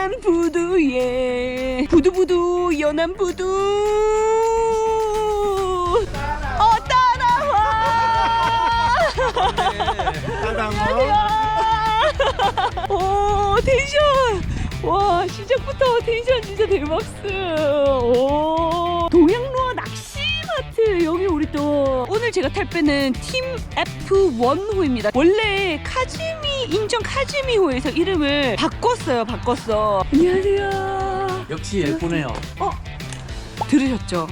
연한 부두에 부두부두 연한 부두. 어 따라와. 오 텐션. 와 시작부터 텐션 진짜 대박스. 오. 동양로아 낚시마트 여기 우리 또 오늘 제가 탈 배는 팀 F1호입니다. 원래 카즈미 인천 카즈미호에서 이름을 바꿨어요 바꿨어 안녕하세요 역시 예쁘네요. 들으셨죠?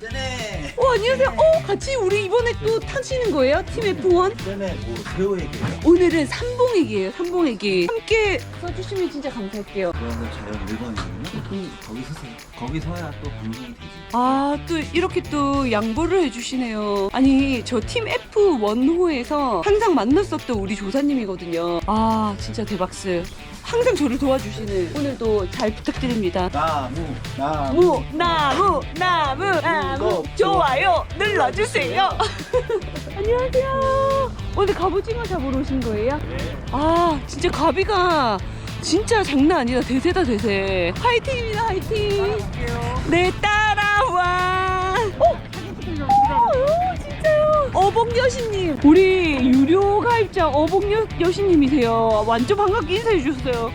네네. 어 안녕하세요 어 같이 우리 이번에 또 타시는 거예요 팀 F1 네네. 뭐 새우에게 오늘은 삼봉액이에요 삼봉액이 함께 써주시면 진짜 감사할게요 그러면 자연 1번이거든요. 음. 거기 서세요. 거기 서야 또 방송이 되지. 아, 또 이렇게 또 양보를 해주시네요. 아니, 저 팀 F1호에서 항상 만났었던 우리 조사님이거든요. 아, 진짜 대박스. 항상 저를 도와주시는 오늘도 잘 부탁드립니다. 나무 나무 무, 나무, 나무, 나무, 좋아요 눌러주세요. 안녕하세요. 오늘 갑오징어 잡으러 오신 거예요? 아, 진짜 가비가 진짜 장난 아니다. 대세다, 대세. 화이팅입니다, 화이팅. 네, 따라와. 어? 오, 진짜요? 어복 여신님. 우리 유료 가입자 어복 여, 여신님이세요. 완전 반갑게 인사해 주셨어요.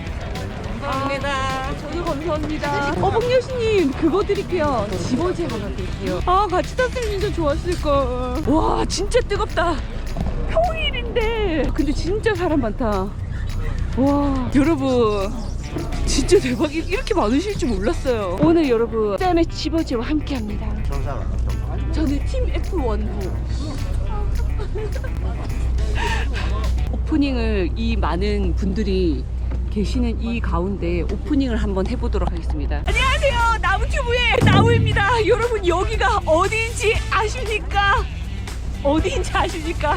감사합니다. 저도 감사합니다. 어복 여신님 그거 드릴게요. 집어제 하나 드릴게요. 아 같이 탔으면 진짜 좋았을 걸. 와 진짜 뜨겁다. 평일인데 근데 진짜 사람 많다. 와 여러분 진짜 대박 이렇게 많으실 줄 몰랐어요. 오늘 여러분 짠의 집어제와 함께합니다. 저는 팀 F1호. 오프닝을 이 많은 분들이 계시는 이 가운데 오프닝을 한번 해보도록 하겠습니다. 안녕하세요. 나무튜브의 나우입니다. 여러분 여기가 어디인지 아십니까? 어디인지 아십니까?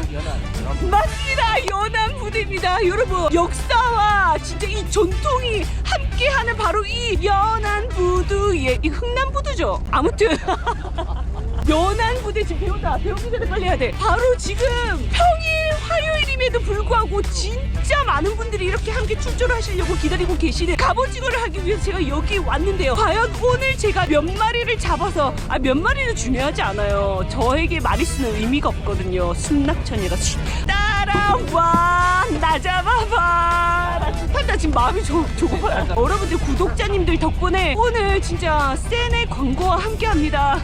맞습니다. 연안 부대입니다. 여러분 역사와 진짜 이 전통이 함께하는 바로 이 연안 부두의 이 흥남 부두죠. 아무튼 연안 부대 지금 배우다 배우기 전에 빨리 해야 돼. 바로 지금 평일 화요일임에도 불구하고 진짜 많은 분들이 이렇게 함께 출조를 하시려고 기다리고 계시는 갑오징어를 하기 위해서 제가 여기 왔는데요. 과연 오늘 제가 몇 마리를 잡아서 아 몇 마리는 중요하지 않아요. 저에게 마리수는 의미가 없거든요. 순낙천이라 수- 따라와 나 잡아봐. 나 살다 지금 마음이 조, 조급해요. 여러분들 구독자님들 덕분에 오늘 진짜 센의 광고와 함께합니다.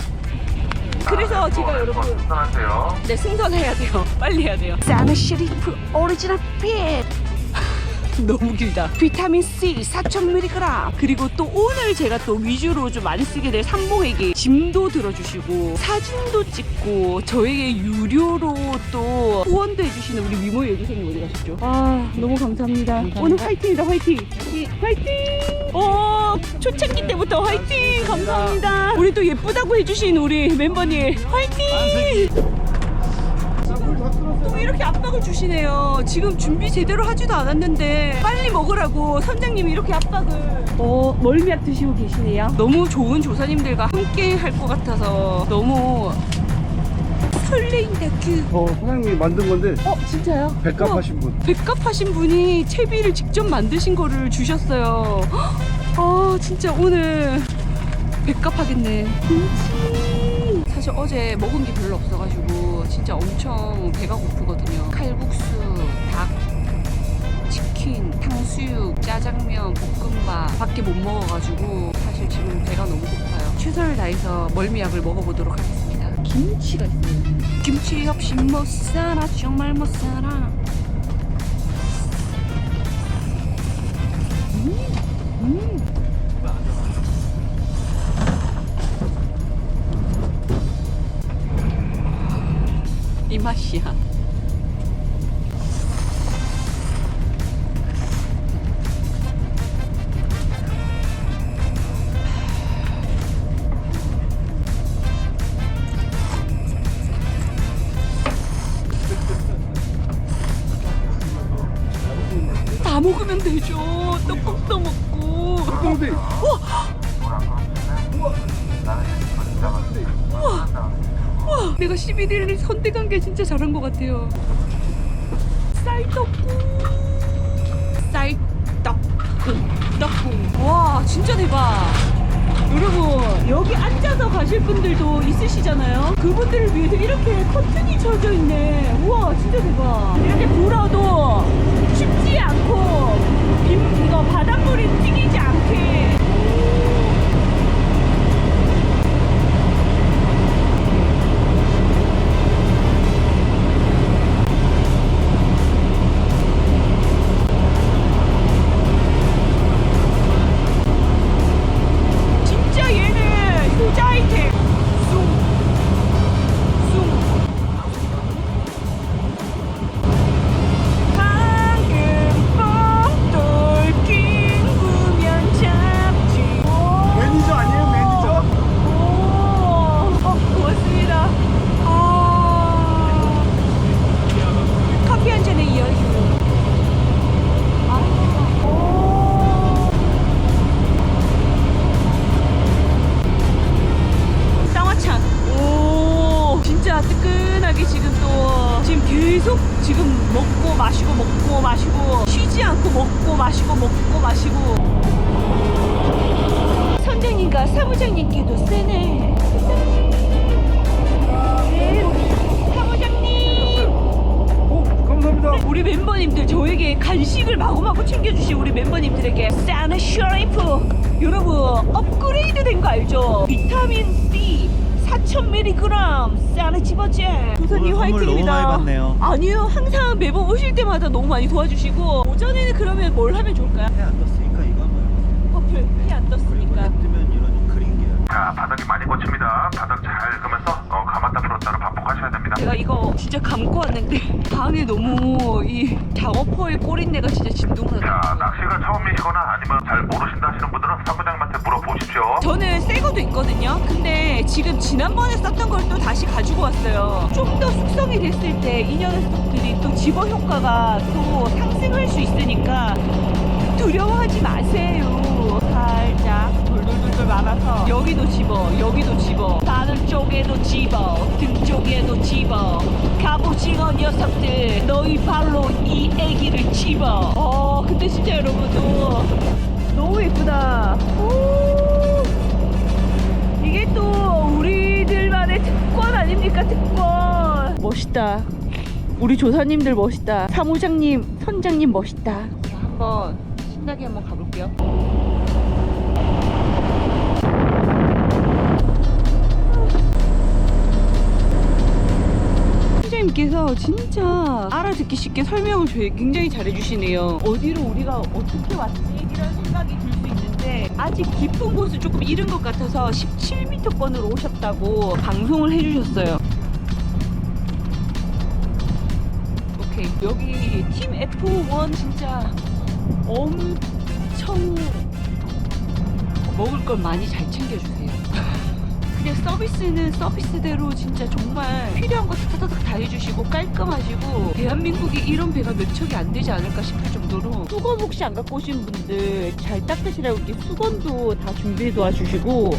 그래서 제가 여러분 승선하세요. 네 승선해야 돼요. 빨리 해야 돼요. 사나 쉐리프 오리지널 핏. 너무 길다. 비타민 C 4,000mg. 그리고 또 오늘 제가 또 위주로 좀 많이 쓰게 될 삼봉에게 짐도 들어주시고 사진도 찍고 저에게 유료로 또 후원도 해주시는 우리 미모 여기생님 어디 가셨죠? 아 너무 감사합니다. 오늘 화이팅이다 화이팅. 화이팅. 오 초창기 때부터 화이팅 감사합니다. 우리 또 예쁘다고 해주신 우리 멤버님 화이팅. 또 이렇게 압박을 주시네요. 지금 준비 제대로 하지도 않았는데 빨리 먹으라고 선장님이 이렇게 압박을. 어 멀미약 드시고 계시네요. 너무 좋은 조사님들과 함께 할 것 같아서 너무 설레인다 그. 어, 사장님이 만든 건데 어 진짜요? 백갑 우와, 하신 분. 백갑 하신 분이 채비를 직접 만드신 거를 주셨어요. 헉, 아 진짜 오늘 백갑 하겠네. 김치. 사실 어제 먹은 게 별로 없어가지고 진짜 엄청 배가 고프거든요. 칼국수, 닭, 치킨, 탕수육, 짜장면, 볶음밥 밖에 못 먹어가지고 사실 지금 배가 너무 고파요. 최선을 다해서 멀미약을 먹어보도록 하겠습니다. 김치가 있어요. 김치 없이 못 살아 정말 못 살아. 이맛 이 같아요. 쌀떡국. 쌀떡국. 우와 진짜 대박 여러분 여기 앉아서 가실 분들도 있으시잖아요 그분들을 위해서 이렇게 커튼이 쳐져 있네 우와 진짜 대박 이렇게 불어도 춥지 않고 빗- 이거 바닷물이 튀기지 않게 우리 멤버님들 저에게 간식을 마구마구 챙겨주신 우리 멤버님들에게 사나 슈라이프 여러분 업그레이드 된 거 알죠? 비타민 C 4,000mg 사나 집어제 도사님 오늘 선물 화이팅입니다 너무 많이 받네요. 아니요 항상 매번 오실 때마다 너무 많이 도와주시고 오전에는 그러면 뭘 하면 좋을까요? 해안 떴으니까 이거 한번 퍼플 해안 그리고 떴으니까 해 뜨면 이런 크림 계열 자, 바닥이 많이 꽂힙니다. 바닥 잘 긁으면서 제가 이거 진짜 감고 왔는데 방에 너무 이 작업포의 꼬린내가 진짜 자, 진동나더라고요 낚시가 처음이시거나 아니면 잘 모르신다 하시는 분들은 사무장님한테 물어보십시오. 저는 새 거도 있거든요. 근데 지금 지난번에 썼던 걸 또 다시 가지고 왔어요. 좀 더 숙성이 됐을 때이 녀석들이 또 집어 효과가 또 상승할 수 있으니까 두려워하지 마세요. 살짝 돌돌돌돌 말아서 여기도 집어, 여기도 집어, 바늘 쪽에도 집어, 등 쪽에도 집어. 갑오징어 녀석들, 너희 발로 이 애기를 집어. 어, 근데 진짜 여러분 또 너무 예쁘다. 오. 이게 또 우리들만의 특권 아닙니까 특권 멋있다 우리 조사님들 멋있다 사무장님 선장님 멋있다 한번 신나게 한번 가볼게요 선생님께서 진짜 알아듣기 쉽게 설명을 굉장히 잘해주시네요. 어디로 우리가 어떻게 왔지? 이런 생각이 들 수 있는데 아직 깊은 곳을 조금 잃은 것 같아서 17m권으로 오셨다고 방송을 해주셨어요. 오케이 여기 팀 F1 진짜 엄청 먹을 걸 많이 잘 챙겨주세요. 그냥 서비스는 서비스대로 진짜 정말 필요한 거 타다닥 다 해주시고 깔끔하시고 대한민국에 이런 배가 몇 척이 안 되지 않을까 싶을 정도로 수건 혹시 안 갖고 오신 분들 잘 닦으시라고 이렇게 수건도 다 준비해 도와주시고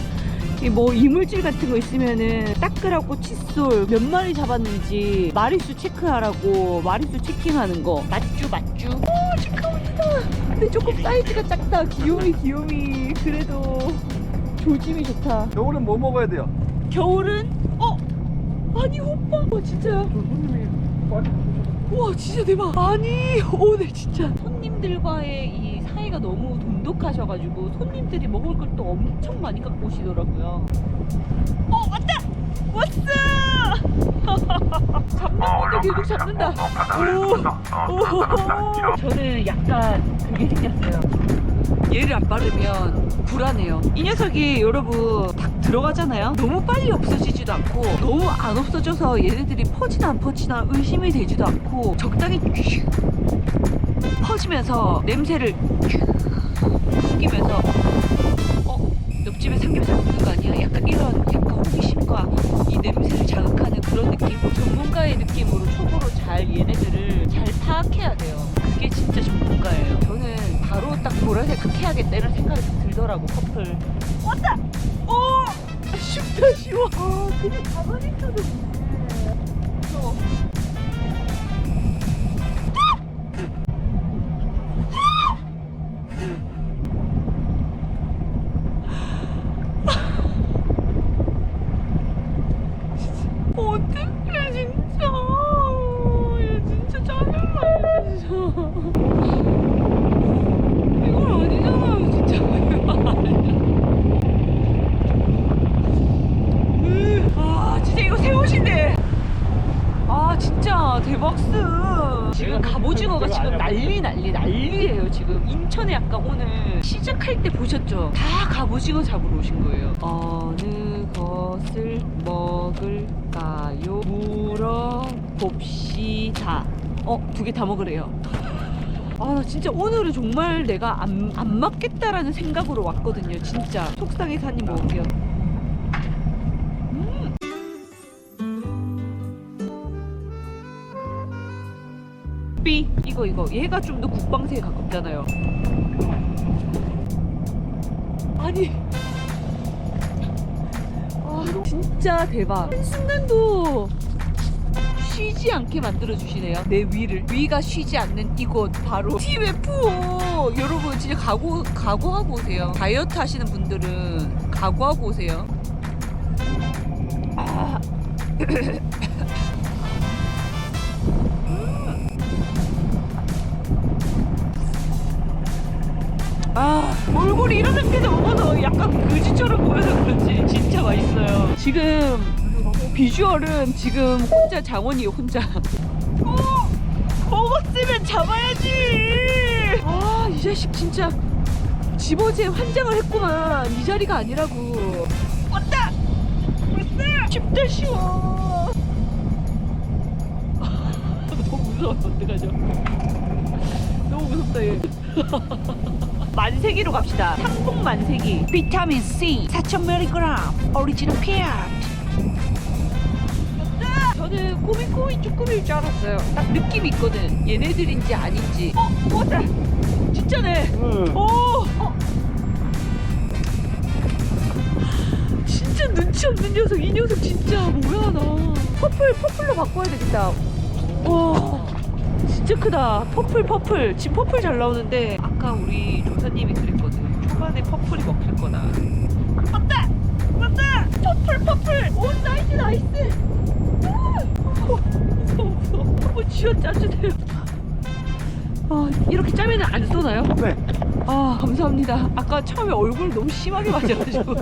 이뭐 이물질 같은 거 있으면은 닦으라고 칫솔 몇 마리 잡았는지 마리수 체크하라고 마리수 체킹하는 거. 맞쭈 맞쭈 오 체크아웃이다. 근데 조금 사이즈가 작다. 귀요미 귀요미. 그래도 조짐이 좋다. 겨울엔 뭐 먹어야 돼요? 겨울은? 어? 아니 오빠 어 진짜요? 저 손님이 많이 오셔서 우와 진짜 대박. 아니 오늘 진짜. 손님들과의 이 사이가 너무 돈독하셔가지고 손님들이 먹을 걸 또 엄청 많이 갖고 오시더라고요. 어 왔다! 왔어! 잡는 어, 건데 계속 잡는다. 어, 오. 어. 오. 저는 약간 그게 생겼어요 얘를 안 바르면 불안해요. 이 녀석이 여러분 딱 들어가잖아요? 너무 빨리 없어지지도 않고 너무 안 없어져서 얘네들이 퍼지나 안 퍼지나 의심이 되지도 않고 적당히 쭉 퍼지면서 냄새를 풍기면서 어 옆집에 삼겹살 굽는 거 아니야? 약간 이런 약간 호기심과 이 냄새를 자극하는 그런 느낌 전문가의 느낌으로 초보로 잘 얘네들을 잘 파악해야 돼요. 그게 진짜 전문가예요. 저는 바로 딱 보라색 해야겠다 이런 생각이 딱 들더라고 커플. 왔다! 오! 쉽다 쉬워. 아 그냥 가만히 있어도 무서워 이건 아니잖아요, 진짜. 으, 아, 진짜 이거 새 옷인데. 아, 진짜 대박스. 지금 갑오징어가 지금 난리 난리 난리예요, 지금. 인천에 아까 오늘 시작할 때 보셨죠? 다 갑 오징어 잡으러 오신 거예요. 어느 것을 먹을까요? 물어봅시다. 어, 두 개 다 먹으래요. 아, 나 진짜 오늘은 정말 내가 안, 안 맞겠다라는 생각으로 왔거든요. 진짜. 속상해서 한입 먹을게요. 음. 삐 이거 이거 얘가 좀 더 국방세에 가깝잖아요. 아니. 아, 진짜 대박. 한 순간도 쉬지 않게 만들어 주시네요. 내 위를 위가 쉬지 않는 이곳 바로 TF5 여러분 진짜 각오 각오하고 오세요. 다이어트 하시는 분들은 각오하고 오세요. 아. 아 얼굴이 이런 상태에서 먹어서 약간 그지처럼 보여서 그렇지. 진짜 맛있어요. 지금 비주얼은 지금 혼자 장원이에요 혼자. 어! 먹었으면 잡아야지! 아 이 자식 진짜 집어제 환장을 했구만. 이 자리가 아니라고. 왔다! 왔다! 쉽다 쉬워. 너무 무서워. 어떡하죠? 너무 무섭다 얘 만세기로 갑시다. 상봉 만세기. 비타민 C 4,000mg. 오리지널 피앗. 저는 꼬미꼬미 쭈꾸미일 줄 알았어요. 딱 느낌이 있거든. 얘네들인지 아닌지. 어, 맞다. 진짜네. 응. 오. 어. 진짜 눈치 없는 녀석. 이 녀석 진짜 뭐야 나. 퍼플 퍼플로 바꿔야 되겠다. 와. 진짜 크다. 퍼플 퍼플. 지금 퍼플 잘 나오는데 아까 우리 조사님이 그랬거든. 초반에 퍼플이 먹힐 거다. 맞다. 맞다. 퍼플 퍼플. 오 나이스 나이스. 아, 무서워 무서워. 한번 쥐어 짜주세요. 아 이렇게 짜면은 안 쏘나요? 네. 아 감사합니다. 아까 처음에 얼굴 너무 심하게 맞아가지고.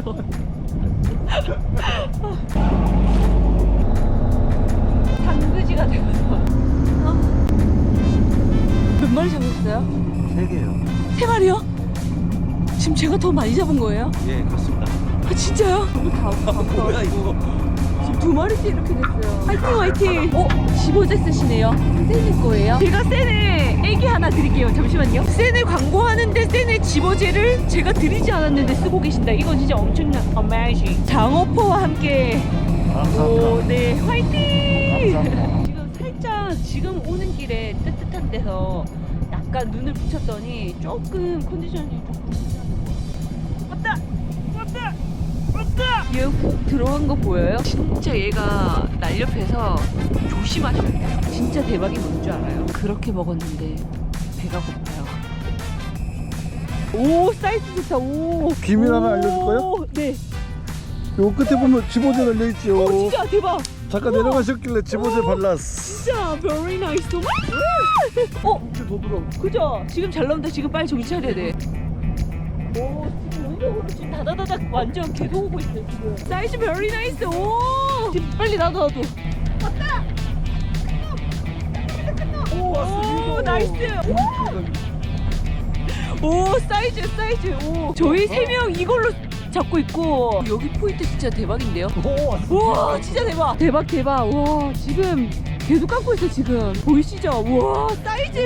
당그지가 되어서. 어? 잡으셨어요? 세 개요. 세 마리요? 지금 제가 더 많이 잡은 거예요? 예, 그렇습니다. 아 진짜요? 너무 다 뭐야 이거? 지금 두 마리씩 이렇게 됐어요. 화이팅 화이팅. 어? 15제 쓰시네요. 세네 거예요? 제가 세네 애기 하나 드릴게요. 잠시만요. 세네 광고하는데 세네 집어제를 제가 드리지 않았는데 쓰고 계신다. 이건 진짜 엄청난 어메이징. 장어포와 함께 오, 네, 화이팅! 지금 살짝 지금 오는 길에 뜨뜻한 데서 약간 눈을 붙였더니 조금 컨디션이 조금 왔다! 왔다! 왔다! 얘훅 들어간 거 보여요? 진짜 얘가 날렵해서 조심하셔야 돼요. 진짜 대박이 뭔 줄 알아요? 그렇게 먹었는데 배가 고파요. 오 사이즈 좋다 오 비밀 하나 오, 알려줄까요? 네. 요 끝에 보면 집어제 달려있죠. 오 진짜 대박 잠깐 내려가셨길래 집어제 발랐어. 진짜 very nice. 어, 이제 더 들어. 그죠? 지금 잘 나온다. 지금 빨리 정신 차려야 돼. 오, 지금 온도로 지금 다다다닥 완전 계속 오고 있어 지금. 사이즈 very nice. 오, 지금 빨리 나도 나도. 왔다. 오, 오 나이스. 오, 사이즈 사이즈. 오, 저희 세 명 이걸로 잡고 있고 여기 포인트 진짜 대박인데요. 오, 왔어. 와 진짜 대박 대박 대박 와 지금 계속 감고 있어 지금. 보이시죠? 와 사이즈.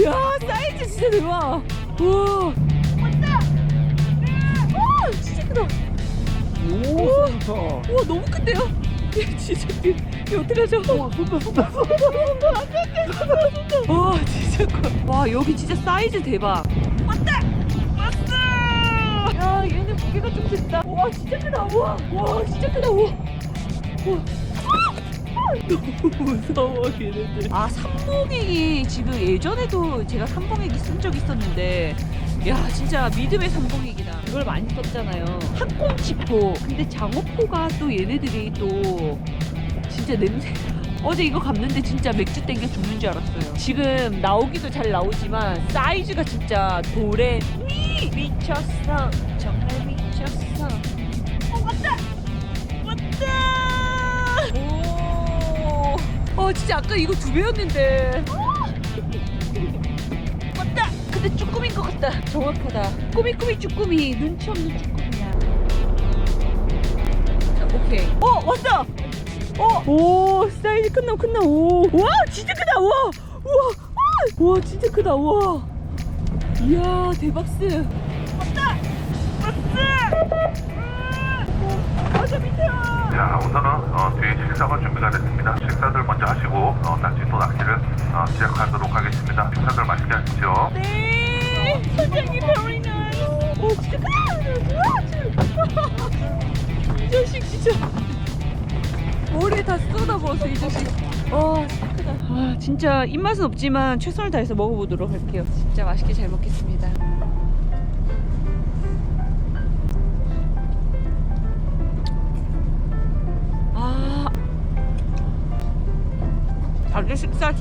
이야 사이즈 진짜 대박. 와. 왔다 와 진짜 크다. 오, 좋다. 와 너무 큰데요? 얘 진짜 이- 와, 쏜다, 쏜다, 쏜다. 와 진짜 커 와 여기 진짜 사이즈 대박. 왔다! 왔어! 야 얘는 무게가 좀 됐다. 와 진짜 크다. 우와 와 진짜 크다. 우와. 우와 너무 무서워 걔네들 아 삼봉액이 지금 예전에도 제가 삼봉액이 쓴 적 있었는데 야 진짜 믿음의 삼봉액이다 이걸 많이 썼잖아요 학꽁치포 근데 장어포가 또 얘네들이 또 진짜 냄새 어제 이거 감는데 진짜 맥주 땡겨 죽는 줄 알았어요. 지금 나오기도 잘 나오지만 사이즈가 진짜 도레 미 미쳤어. 정말 미쳤어. 어 왔다. 어 진짜 아까 이거 두 배였는데. 왔다. 근데 쭈꾸미인 것 같다. 정확하다. 꾸미꾸미 쭈꾸미 눈치 없는 쭈꾸미야. 자 오케이. 어 왔다. 어, 오, 사이즈 큰 놈, 큰 놈, 오, 와, 진짜 크다, 와, 아, 와, 진짜 크다, 와, 이야, 대박스. 왔다, 왔어. 맞아 밑에. 자, 우선은 어, 뒤에 식사가 준비가 됐습니다. 식사들 어, 다시 또 낚시를 어, 시작하도록 하겠습니다. 식사들 맛있게 하십시오. 네, 선장님 nice. 오, 진짜 크다. 이 자식 진짜. 머리에 다 쏟아부었어 이 자식. 와, 진짜 크다. 아, 진짜 입맛은 없지만 최선을 다해서 먹어보도록 할게요. 진짜 맛있게 잘 먹겠습니다.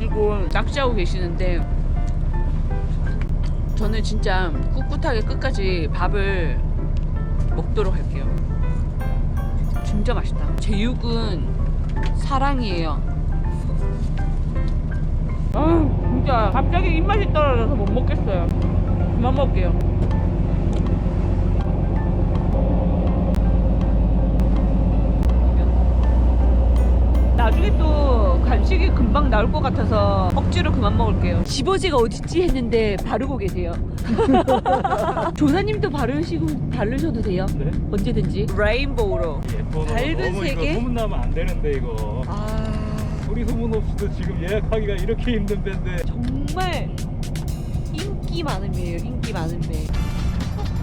지고 낚시하고 계시는데 저는 진짜 꿋꿋하게 끝까지 밥을 먹도록 할게요. 진짜 맛있다. 제육은 사랑이에요. 아 진짜 갑자기 입맛이 떨어져서 못 먹겠어요. 그만 먹을게요. 또 간식이 금방 나올 것 같아서 억지로 그만 먹을게요. 집어지가 어딨지 했는데 바르고 계세요. 조사님도 바르시고 바르셔도 돼요. 네? 언제든지. 레인보우로. 예뻐. 밝은 너무? 이거 소문나면 안 되는데 이거. 아 우리 소문 없이도 지금 예약하기가 이렇게 힘든 밴데. 정말 인기 많은 배예요. 인기 많은 배.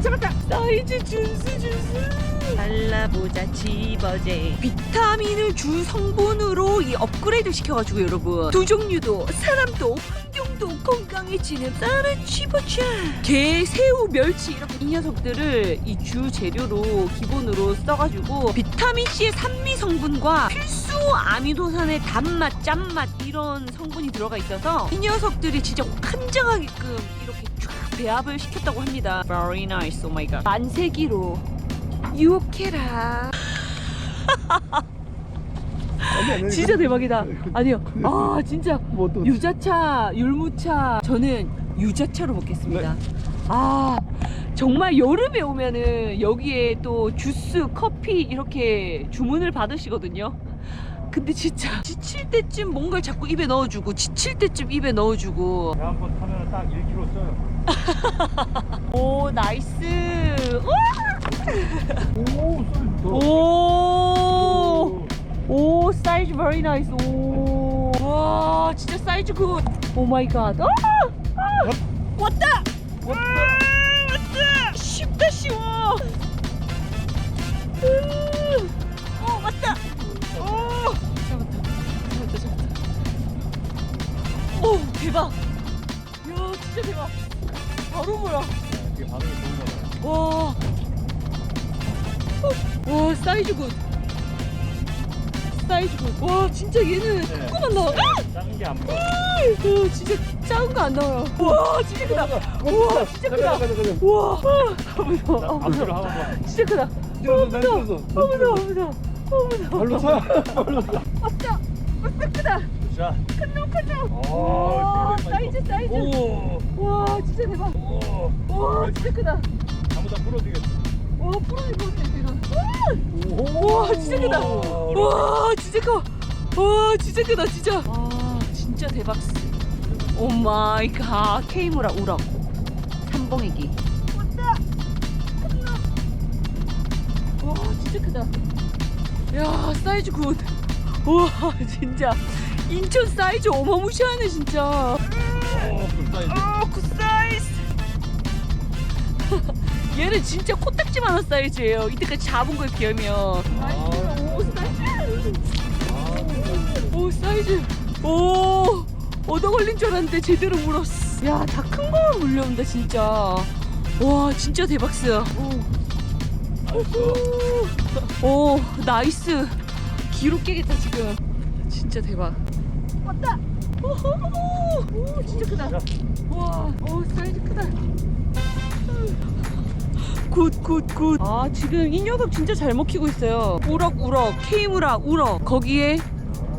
어, 잡았다. 사이즈 준수 준수. 발라보자 집어제. 비타민을 주 성분으로 이 업그레이드 시켜가지고 여러분 두 종류도 사람도 환경도 건강해지는 따라 집어자. 게, 새우, 멸치 이렇게 이 녀석들을 이 주 재료로 기본으로 써가지고 비타민 C의 산미 성분과 필수 아미노산의 단맛, 짠맛 이런 성분이 들어가 있어서 이 녀석들이 진짜 환장하게끔 배합을 시켰다고 합니다. Very nice, oh my god. 만세기로 유혹해라. 진짜 대박이다. 아니요. 아 진짜 뭐 또. 유자차, 율무차 저는 유자차로 먹겠습니다. 아 정말 여름에 오면은 여기에 또 주스, 커피 이렇게 주문을 받으시거든요. 근데 진짜 지칠 때쯤 뭔가를 자꾸 입에 넣어주고 지칠 때쯤 입에 넣어주고 제가 한번 타면 딱 1kg 써요. 오 나이스 오, 쏠. 오, 오 사이즈 very nice 오, 와 진짜 사이즈 굿. 오 마이 갓. 아, 아, 왔다. 왔다. 왔다. 쉽다 쉬워. 음, 오 대박. 야 진짜 대박. 바로 뭐야. 이게 반응이 좋은 거예요. 와. 와 사이즈 굿. 사이즈 굿. 와 진짜 얘는 큰 거만 나와. 아! 작은 게안 보여. 와 진짜 작은 거 안 나와요. 와 진짜 크다. 우와 진짜 크다. 우와. 아 무서워. 아 앞으로. 진짜 크다. 아난 무서워. 아 무서워. 무서워. 아 무서워. 발로 차. 발로 차. 자. 큰놈 큰놈. 오, 와 이거 사이즈 사이즈. 오. 와 진짜 대박. 오. 와 진짜 크다. 잘못하면 부러지겠다. 와 프로이 보이네 지금. 오. 와 진짜 크다. 와 진짜 커. 와 진짜 크다 진짜. 와 진짜 대박스. 오 마이 갓. 케이무라 우럭. 삼봉이기. 왔다. 와 진짜 크다. 야 사이즈 굿. 와 진짜 인천 사이즈 어마무시하네 진짜. 오, 굿사이즈. 아, 굿 사이즈. 얘는 진짜 코딱지만한 사이즈예요. 이때까지 잡은 거에 비하면. 오 사이즈. 오 사이즈. 오 얻어 걸린 줄 알았는데 제대로 물었어. 야 다 큰 거만 물려온다 진짜. 와 진짜 대박스. 오. 오 나이스. 기록 깨겠다 지금. 진짜 대박. 왔다. 오호, 오, 진짜 크다. 와, 오, 사이즈 크다. 굿, 굿, 굿. 아, 지금 이 녀석 진짜 잘 먹히고 있어요. 우럭우럭, 케이무라, 우럭. 거기에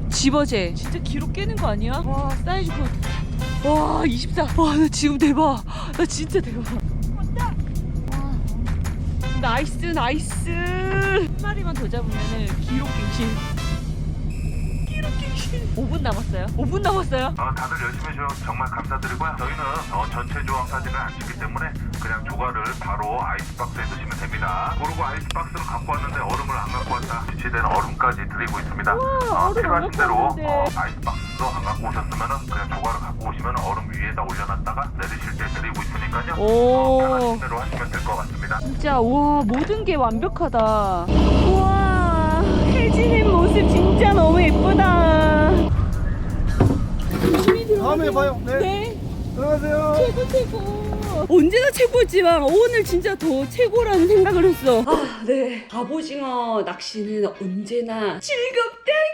집어제. 진짜 기록 깨는 거 아니야? 와, 사이즈 굿. 와, 24. 와, 나 지금 대박. 나 진짜 대박. 왔다. 와. 나이스, 나이스. 한 마리만 더 잡으면은 기록 갱신. 기록 갱신. 5분 남았어요. 5분 남았어요. 어, 다들 열심히 해주셔서 정말 감사드리고요. 저희는 어, 전체 조항 사진을 안 찍기 때문에 그냥 조과를 바로 아이스박스에 넣으시면 됩니다. 모르고 아이스박스를 갖고 왔는데 얼음을 안 갖고 왔다. 지치된 얼음까지 드리고 있습니다. 어, 얼음 필요하신 안 대로 왔는데. 어, 아이스박스도 안 갖고 오셨으면 그냥 조과를 갖고 오시면 얼음 위에다 올려놨다가 내리실 때 드리고 있으니까요. 오. 어, 편하신 대로 하시면 될 것 같습니다. 진짜 와 모든 게 완벽하다. 혜진의 모습 진짜 너무 예쁘다. 조심히 들어가세요. 다음에 봐요. 네. 네. 들어가세요. 최고 최고. 언제나 최고였지만 오늘 진짜 더 최고라는 생각을 했어. 아 네. 갑오징어 낚시는 언제나 즐겁다구.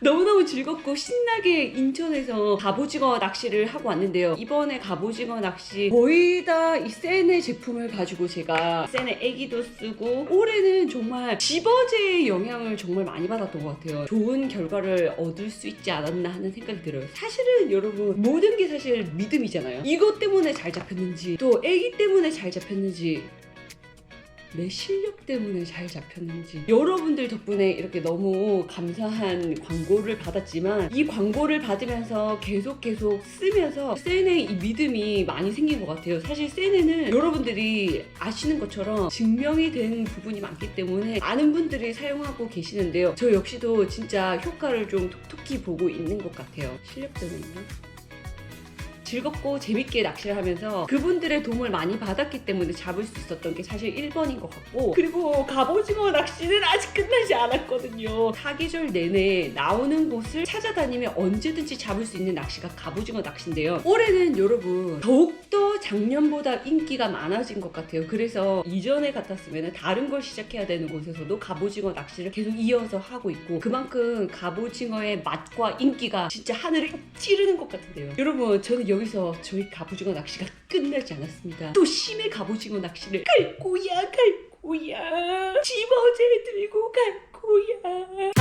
너무너무 즐겁고 신나게 인천에서 갑오징어 낚시를 하고 왔는데요. 이번에 갑오징어 낚시 거의 다 이 세네 제품을 가지고 제가 세네 애기도 쓰고 올해는 정말 집어제의 영향을 정말 많이 받았던 것 같아요. 좋은 결과를 얻을 수 있지 않았나 하는 생각이 들어요. 사실은 여러분 모든 게 사실 믿음이잖아요. 이것 때문에 잘 잡혔는지 또 애기 때문에 잘 잡혔는지 내 실력 때문에 잘 잡혔는지. 여러분들 덕분에 이렇게 너무 감사한 광고를 받았지만 이 광고를 받으면서 계속 계속 쓰면서 세네의 이 믿음이 많이 생긴 것 같아요. 사실 세네는 여러분들이 아시는 것처럼 증명이 된 부분이 많기 때문에 많은 분들이 사용하고 계시는데요. 저 역시도 진짜 효과를 좀 톡톡히 보고 있는 것 같아요. 실력 때문인가? 즐겁고 재밌게 낚시를 하면서 그분들의 도움을 많이 받았기 때문에 잡을 수 있었던 게 사실 1번인 것 같고 그리고 갑오징어 낚시는 아직 끝나지 않았거든요. 사계절 내내 나오는 곳을 찾아다니면 언제든지 잡을 수 있는 낚시가 갑오징어 낚시인데요. 올해는 여러분 더욱더 작년보다 인기가 많아진 것 같아요. 그래서 이전에 같았으면 다른 걸 시작해야 되는 곳에서도 갑오징어 낚시를 계속 이어서 하고 있고 그만큼 갑오징어의 맛과 인기가 진짜 하늘을 찌르는 것 같은데요. 여러분 저는 여기서 저희 갑오징어 낚시가 끝나지 않았습니다. 또 심해 갑오징어 낚시를 갈 거야 갈 거야 집어제 들고 갈 거야.